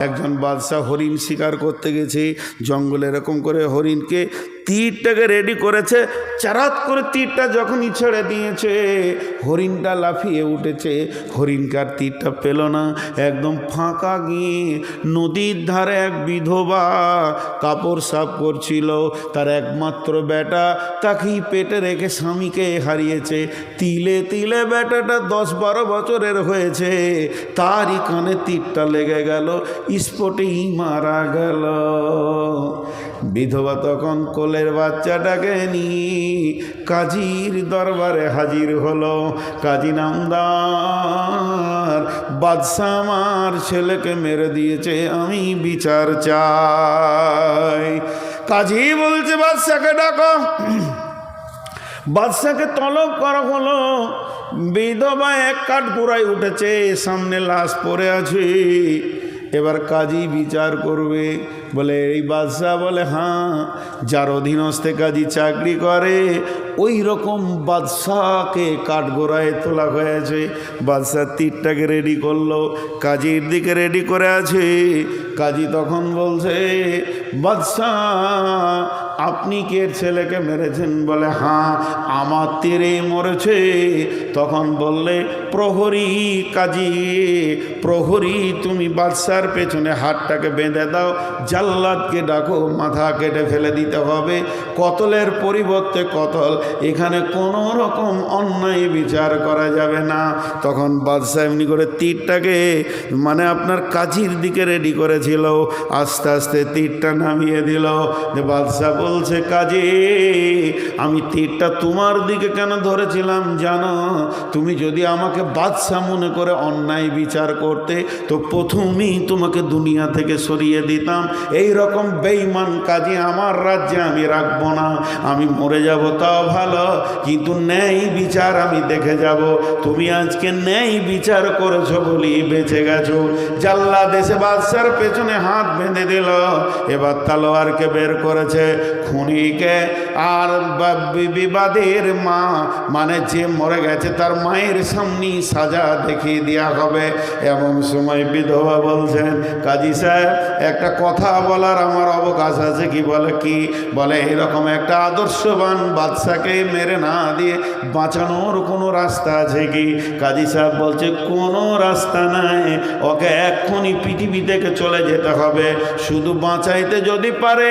একজন বাদশাহ হরিণ শিকার করতে গেছে জঙ্গলে এরকম করে হরিণকে তীরটাকে রেডি করেছে। চারাত করে তীরটা যখনই ছেড়ে দিয়েছে, হরিণটা লাফিয়ে উঠেছে। হরিণকার তীরটা পেল না, একদম ফাঁকা গিয়ে নদীর ধারে এক বিধবা কাপড় সাফ করছিল। তার একমাত্র বেটা তাকেই পেটে রেখে স্বামীকে হারিয়েছে। তিলে তিলে বেটাটা দশ বারো বছরের হয়েছে। তারই কানে তীরটা লেগে গেল, স্পটেই মারা গেল। বিধবা তখন কোলের বাচ্চাটাকে নিয়ে কাজীর দরবারে হাজির হলো। কাজী নামদার বাদশাহ আমার ছেলেকে মেরে দিয়েছে, আমি বিচার চাই। কাজী বলছে বাদশাকে ডাকো। বাদশাকে তলব করা হলো। বিধবা এক কাঠ উঠেছে, সামনে লাশ পড়ে আছে। এবার কাজী বিচার করবে। বলে, এই বাদশাহ বলে হ্যাঁ যার অধীনস্থে কাজী চাকরি করে ওই রকম বাদশাহকে কাঠগোড়ায় তোলা হয়েছে। বাদশাহ তীরটাকে রেডি করল, কাজীর দিকে রেডি করে আছে। কাজী তখন বলছে, বাদশাহ আপনি কে ছেলেকে মেরেছেন? বলে হ্যাঁ আমার তীরে মরেছে। তখন বললে, প্রহরী কাজী, প্রহরী, তুমি বাদশার পেছনে হাতটাকে বেঁধে দাও। জাল্লাদকে ডাকো, মাথা কেটে ফেলে দিতে হবে। কতলের পরিবর্তে কতল, এখানে কোনো রকম অন্যায় বিচার করা যাবে না। তখন বাদশাহ এমনি করে তীরটাকে মানে আপনার কাজীর দিকে রেডি করেছিল। আস্তে আস্তে তীরটা নামিয়ে দিল। যে বাদশাহ বলছে, কাজী, আমি তীরটা তোমার দিকে কেন ধরেছিলাম জানো? তুমি যদি আমাকে বাদশাহ মনে করে অন্যায় বিচার করতে, তো প্রথমেই তোমাকে দুনিয়া থেকে সরিয়ে দিতাম। এই রকম বেইমান কাজে আমার রাজ্যে আমি রাখব না। আমি মরে যাব, তাও ভালো, কিন্তু ন্যায় বিচার আমি দেখে যাব। তুমি আজকে ন্যায় বিচার করেছ বলি বেঁচে গেছো। জাল্লা দেশে বাদশার পেছনে হাত বেঁধে দিল। এবার তালোয়ারকে বের করেছে। খুনিকে আর বিবাদের মা মানে যে মরে গেছে তার মায়ের সামনেই সাজা দেখিয়ে দেওয়া হবে। এমন সময় বিধবা বলছেন, কাজী সাহেব, একটা কথা বলার আমার অবকাশ আছে কি বলে কি? বলে, এরকম একটা আদর্শবান বাদশাকে মেরে না দিয়ে বাঁচানোর কোনো রাস্তা আছে কি? কাজী সাহেব বলছে, কোনো রাস্তা নাই। ওকে এক্ষুনি পৃথিবী থেকে চলে যেতে হবে। শুধু বাঁচাইতে যদি পারে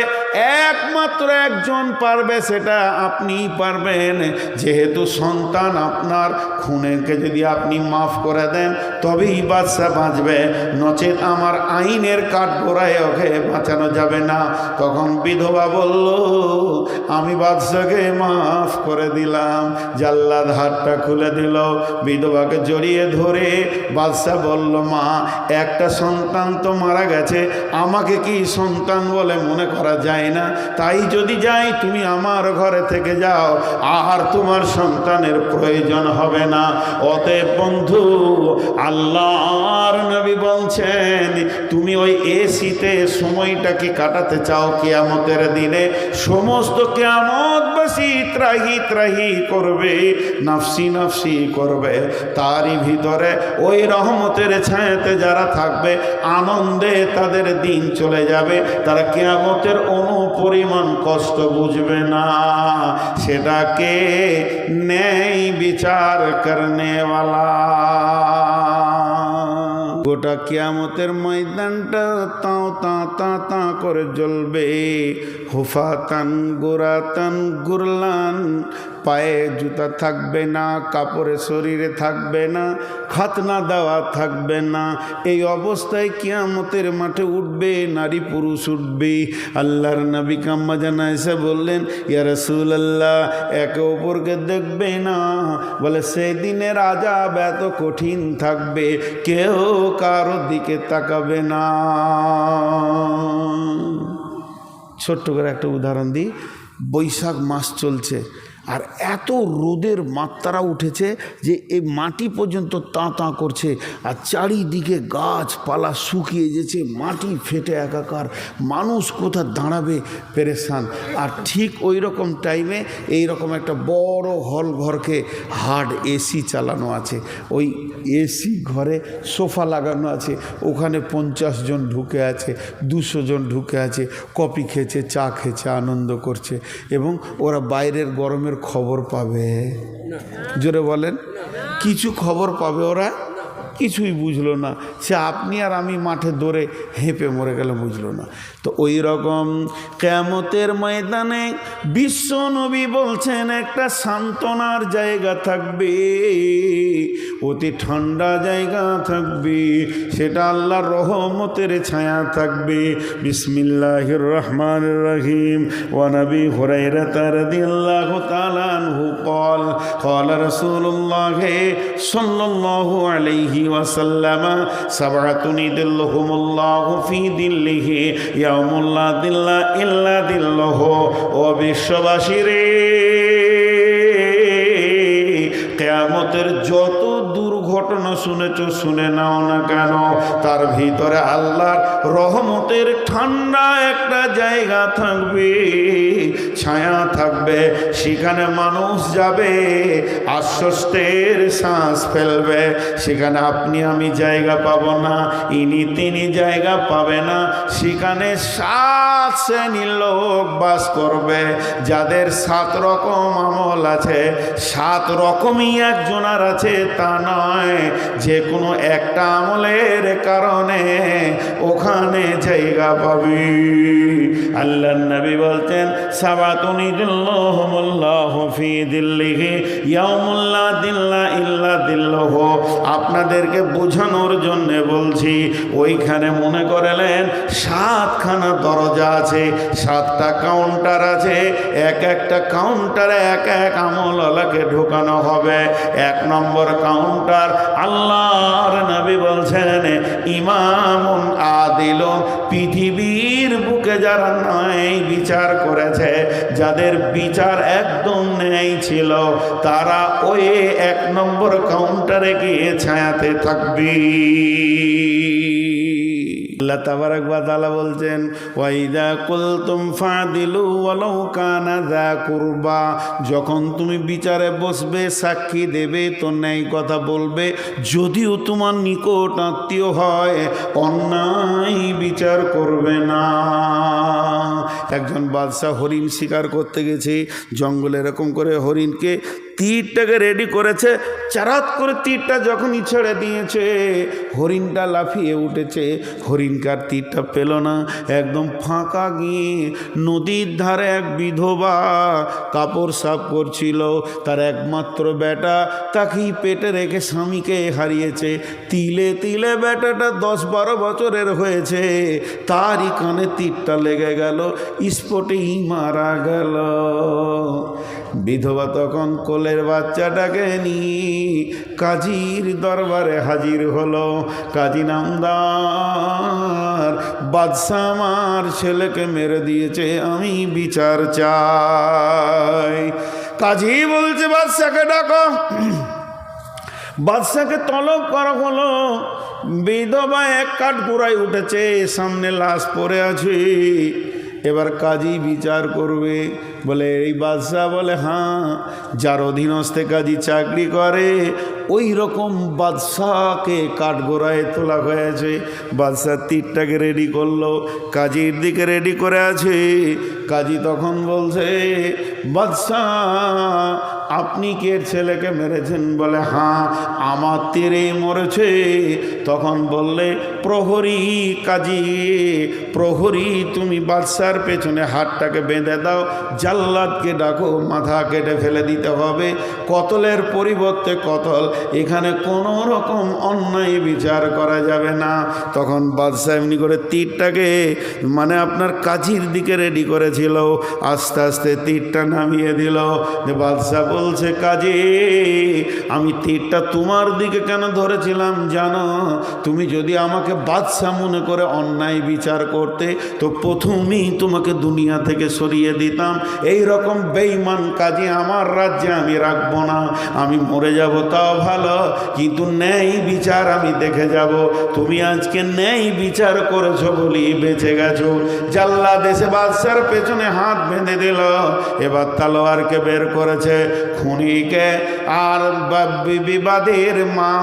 একমাত্র একজন পারবে, সেটা আপনিই পারবেন। যেহেতু সন্তান আপনার, খুনেকে যদি আপনি মাফ করে দেন, তবেই বাদশাহ বাঁচবে। নচেত আমার আইনের কাঠ গোড়ায় ওকে বাঁচানো যাবে না। তখন বিধবা বলল, আমি বাদশাকে মাফ করে দিলাম। জাল্লাদ হাতটা খুলে দিল, বিধবাকে জড়িয়ে ধরে বাদশাহ বলল, মা, একটা সন্তান তো মারা গেছে। আমাকে কি সন্তান বলে মনে করা যায় না। তাই যদি যাই, তুমি আমার ঘরে থেকে যাও। আর তোমার সন্তানের প্রয়োজন হবে না। অতএব বন্ধু, আল্লাহর নবী বলছেন, তুমি ওই এসিতে সময়টাকে কাটাতে চাও কেয়ামতের দিনে? সমস্ত কেয়ামতবাসী ত্রাহি ত্রাহি করবে, নাফসি নাফসি করবে। তারই ভিতরে ওই রহমতের ছায়াতে যারা থাকবে, আনন্দে তাদের দিন চলে যাবে। তারা কেয়ামতের অনুপরিমাণ কষ্ট বুঝবে না? সেটাকে নেই বিচার করনেওয়ালা। গোটা কিয়ামতের ময়দানটা তাও তা তা তা করে জ্বলবে। হুফাতান, গোরাতান, গুরলান পায়ে জুতা থাকবে না, কাপড়ে শরীরে থাকবে না, খাতনা দেওয়া থাকবে না। এই অবস্থায় কিয়ামতের মাঠে উঠবে, নারী পুরুষ উঠবে। আল্লাহর নবী কাম্মা জানা এসে বললেন, ইয়া রসুল আল্লাহ একে অপরকে দেখবে না। বলে সেই দিনের আজাব এত কঠিন থাকবে, কেউ কারও দিকে তাকাবে না। ছোট্ট করে একটা উদাহরণ দিই, বৈশাখ মাস চলছে। আর এত রোদের মাত্রা উঠেছে যে এই মাটি পর্যন্ত তাঁ তাঁ করছে। আর চারিদিকে গাছপালা শুকিয়ে যেছে, মাটি ফেটে একাকার। মানুষ কোথা দাঁড়াবে? পেরেশান। আর ঠিক ওই রকম টাইমে এই রকম একটা বড় হল ঘরকে হার্ড এসি চালানো আছে। ওই এসি ঘরে সোফা লাগানো আছে। ওখানে পঞ্চাশ জন ঢুকে আছে, দুশো জন ঢুকে আছে, কফি খেয়েছে, চা খেয়েছে, আনন্দ করছে। এবং ওরা বাইরের গরমের খবর পাবে। জোরে বলেন। কিছু খবর পাবে ওরা? কিছুই বুঝলো না সে আপনি আর আমি মাঠে দৌড়ে হেঁপে মরে গেলে বুঝলো না তো ওই রকম কেমতের ময়দানে বিশ্ব নবী বলছেন একটা সান্ত্বনার জায়গা থাকবে অতি ঠান্ডা জায়গা থাকবে সেটা আল্লাহর রহমতের ছায়া থাকবে বিসমিল্লাহির রহমান রহিম ওয়ানবী হুরাইরাত রাদিয়াল্লাহু তাআলা আনহু قال قال رسول الله صلى الله عليه وسلم سبعة يدلهم الله في ظله يوم لا ظل إلا ظله وبالشباشر কেয়ামতের যত দুর্ঘটনা শুনেছ, শুনে নাও না কেন? তার ভিতরে আল্লাহর রহমতের ঠান্ডা একটা জায়গা থাকবে, ছায়া থাকবে, সেখানে মানুষ যাবে, আশ্বস্তের শ্বাস ফেলবে। সেখানে আপনি, আমি জায়গা পাব না, ইনি তিনি জায়গা পাবে না। সেখানে সাত শ্রেণির লোক বাস করবে, যাদের সাত রকম আমল আছে, সাত রকমই একজনার আছে, তা নয়। যে কোনো একটা আমলের কারণে ওখানে জায়গা পাবি। আল্লাহ নবী বলতেন সাবাতুনিদুল্লাহ ফি দিল্লিহি ইয়াউমুল্লাহ দিল্লা ইল্লা দিল্লাহ। আপনাদেরকে বোঝানোর জন্য বলছি, ওইখানে মনে করলেন সাতখানা দরজা আছে, সাতটা কাউন্টার আছে, এক একটা কাউন্টারে এক এক আমলাকে ঢোকানো হবে। এক নম্বর কাউন্টার আল্লাহর নবী বলছেন, ইমামুন আদিল পৃথিবীর বুকে যারা নাই বিচার করেছে, যাদের বিচার একদম নেই ছিল, তারা ওই এক নম্বর কাউন্টারে গিয়ে ছায়াতে থাকবি। আল্লাহ তাবারাক ওয়া তাআলা বলছেন ওয়াইদা কুলতুম ফাদিলু ওয়ালাউ কানা যা কুরবা। যখন তুমি বিচারে বসবে, সাক্ষী দেবে, তো ন্যায় কথা বলবে। যদিও তোমার নিকট আত্মীয় হয়, অন্যায় বিচার করবে না। একজন বাদশাহ হরিণ শিকার করতে গেছে, জঙ্গলে এরকম করে হরিণকে তীরটাকে রেডি করেছে, চারাত করে তীরটা যখনই ছেড়ে দিয়েছে, হরিণটা লাফিয়ে উঠেছে। হরিণকার তীরটা পেল না, একদম ফাঁকা গিয়ে নদীর ধারে এক বিধবা কাপড় সাফ করছিল। তার একমাত্র বেটা তাকেই পেটে রেখে স্বামীকে হারিয়েছে। তিলে তিলে বেটাটা দশ বারো বছরের হয়েছে। তারই কানে তীরটা লেগে গেল, স্পটেই মারা গেল। বিধবা তখন কোলের বাচ্চাটাকে নিয়ে কাজীর দরবারে হাজির হলো। কাজী নামদার বাদশাহ আমার ছেলেকে মেরে দিয়েছে, আমি বিচার চাই। কাজী বলছে বাদশাকে ডাকো। বাদশাকে তলব করা হলো। বিধবা এক কাঠ পুরাই উঠেছে, সামনে লাশ পড়ে আছে। এবার কাজী বিচার করবে। বলে, এই বাদশাহ বলে হ্যাঁ যার অধীনস্থে কাজী চাকরি করে ওই রকম বাদশাহকে কাঠগোড়ায় তোলা হয়েছে। বাদশাহ তীরটাকে রেডি করল, কাজীর দিকে রেডি করে আছে। কাজী তখন বলছে, বাদশাহ আপনি কে ছেলেকে মেরেছেন? বলে হ্যাঁ আমার তীরে মরেছে। তখন বললে, প্রহরী কাজী, প্রহরী, তুমি বাদশার পেছনে হাতটাকে বেঁধে দাও। জাল্লাদকে ডাকো, মাথা কেটে ফেলে দিতে হবে। কতলের পরিবর্তে কতল, এখানে কোনো রকম অন্যায় বিচার করা যাবে না। তখন বাদশাহ এমনি করে তীরটাকে মানে আপনার কাজীর দিকে রেডি করেছিল। আস্তে আস্তে তীরটা নামিয়ে দিল। যে বাদশাহ বলছে, কাজে, আমি তীরটা তোমার দিকে কেন ধরেছিলাম জানো? তুমি যদি আমাকে বাদশাহ মনে করে অন্যায় বিচার করতে, তো প্রথমেই তোমাকে দুনিয়া থেকে সরিয়ে দিতাম। এই রকম বেইমান কাজে আমার রাজ্যে আমি রাখব না। আমি মরে যাব তাও ভালো, কিন্তু ন্যায় বিচার আমি দেখে যাব। তুমি আজকে ন্যায় বিচার করেছ বলি বেঁচে গেছো। জাল্লা দেশে বাদশার পেছনে হাত বেঁধে দিল। এবার তালোয়ারকে বের করেছে। খুনিকে আর বিবাদের মা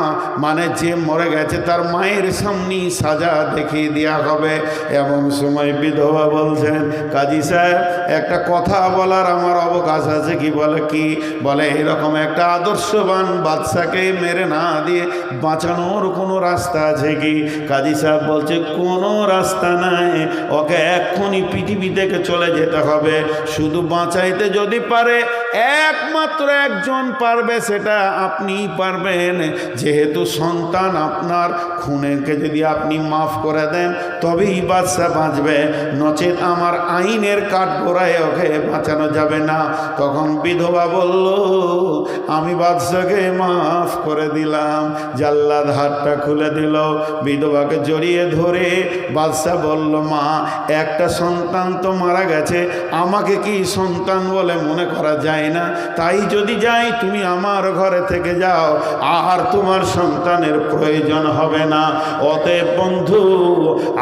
মানে যে মরে গেছে, তার মায়ের সামনে সাজা দেখিয়ে দেওয়া হবে। এমন সময় বিধবা বলছেন, কাজী সাহেব, একটা কথা বলার আমার অবকাশ আছে কি বলে? কি বলে? এরকম একটা আদর্শবান বাদশাকে মেরে না দিয়ে বাঁচানোর কোনো রাস্তা আছে কি? কাজী সাহেব বলছে, কোনো রাস্তা নাই। ওকে এক্ষুনি পৃথিবী থেকে চলে যেতে হবে। শুধু বাঁচাইতে যদি পারে, একমাত্র একজন পারবে সেটা আপনিই পারবেন। যেহেতু সন্তান আপনার খুনেকে যদি আপনি মাফ করে দেন তবেই বাচ্চা বাঁচবে। নচেত আমার আইনের কাঠ গোড়ায় ওকে বাঁচানো যাবে না। তখন বিধবা বলল, আমি বাদশাকে মাফ করে দিলাম। জাল্লাদ হাতটা খুলে দিল। বিধবাকে জড়িয়ে ধরে বাদশাহ বলল, মা, একটা সন্তান তো মারা গেছে। আমাকে কি সন্তান বলে মনে করা যায় না? তাই যদি যাই, তুমি আমার ঘরে থেকে যাও। আর তোমার সন্তানের প্রয়োজন হবে না। অতএব বন্ধু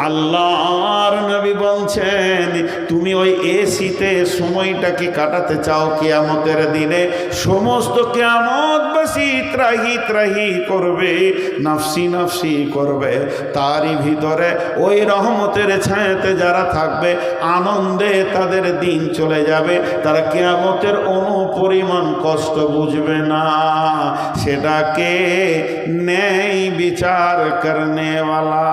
আল্লাহর নবী বলছেন, তুমি ওই এসিতে সময়টাকে কাটাতে চাও কেয়ামতের দিনে? সমস্ত কেয়ামতবাসী ত্রাহি ত্রাহি করবে, নাফসি নাফসি করবে। তারই ভিতরে ওই রহমতের ছায়াতে যারা থাকবে, আনন্দে তাদের দিন চলে যাবে। তারা কেয়ামতের অনুপরিমাণ কষ্ট বুঝবে না। সেটাকে ন্যায় বিচার করনেওয়ালা।